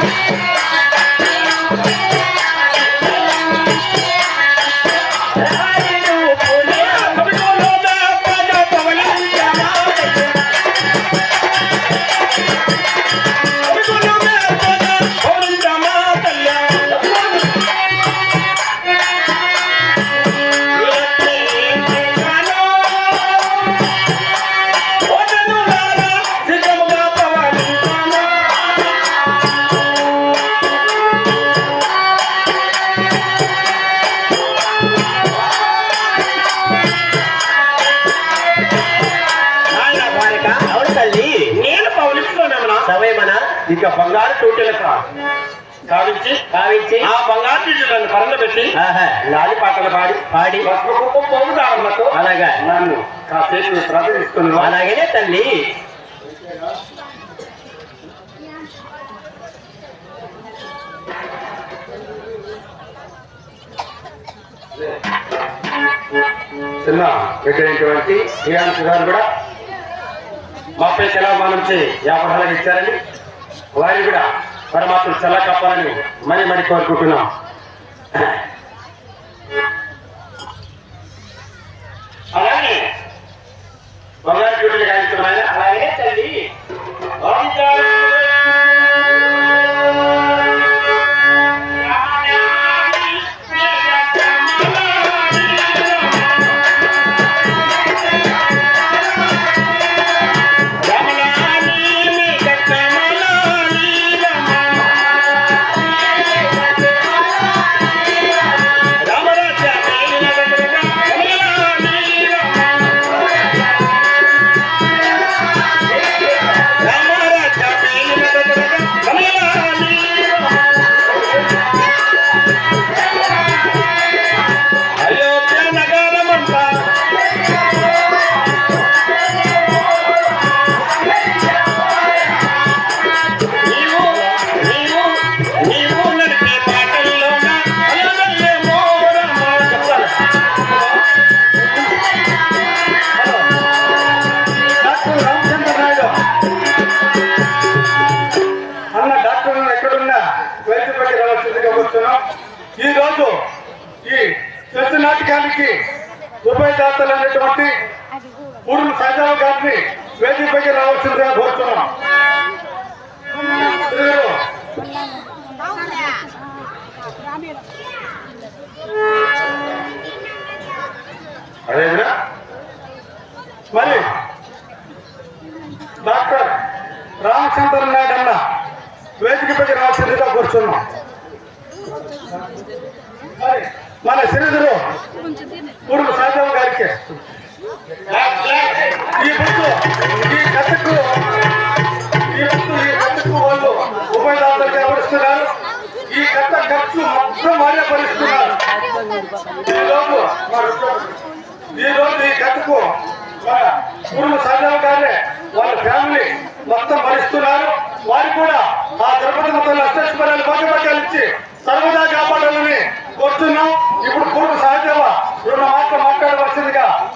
Yeah. ఇంకా బంగారు కావించి ఆ బంగారు పరంగబెట్టి ఆహా, లాలి పాటలు పాడి పాడి. పోగుదారులతో అలాగా. నన్ను కాసేపు ప్రదర్శిస్తున్నాను అలాగనే తల్లి. చిన్న పెట్టినటువంటి కూడా మాపై తెలంగాణ నుంచి యాభై నెలలు ఇచ్చారని. వారిని కూడా పరమాత్మ చల్ల కప్పాలని మరి మరి కోరుకుంటున్నాం. ఎక్కడున్నా వైద్యులకి రావాల్సిందిగా వస్తున్నాం ఈ రోజు ఈ చెత్త నాటకానికి ఉభయదాతలు అనేటువంటి పూర్వ సైదావ గారిని వేదికపైకి రావాల్సిందిగా కోరుతున్నాం. ఇదిగో, మరి డాక్టర్ రామచంద్ర నాయుడు అన్న వేదికపైకి రాసిందిగా కూర్చున్నాం. మరి మన శ్రీధరు పూర్వ సాధవ్ గారికి. ఈ బుద్ధు ఈ కథకు ఈ బుద్ధు ఈ కథకు వాళ్ళు ఉభయదాతలుగా భరిస్తున్నారు ఈ కథ ఖర్చు మొత్తం వారే భరిస్తున్నారు. ఈ రోజు ఈ కథకు మన పూర్వ సాధవ్ గారే వాళ్ళ ఫ్యామిలీ మొత్తం భరిస్తున్నారు. వారు కూడా ఆ తిరుపతి మొత్తంలో అష్టస్వరాలు భాగ్యభాగ్యాలు ఇచ్చి సర్వదా కాపాడాలని కోరుతున్నాం. ఇప్పుడు పూర్వ సహజ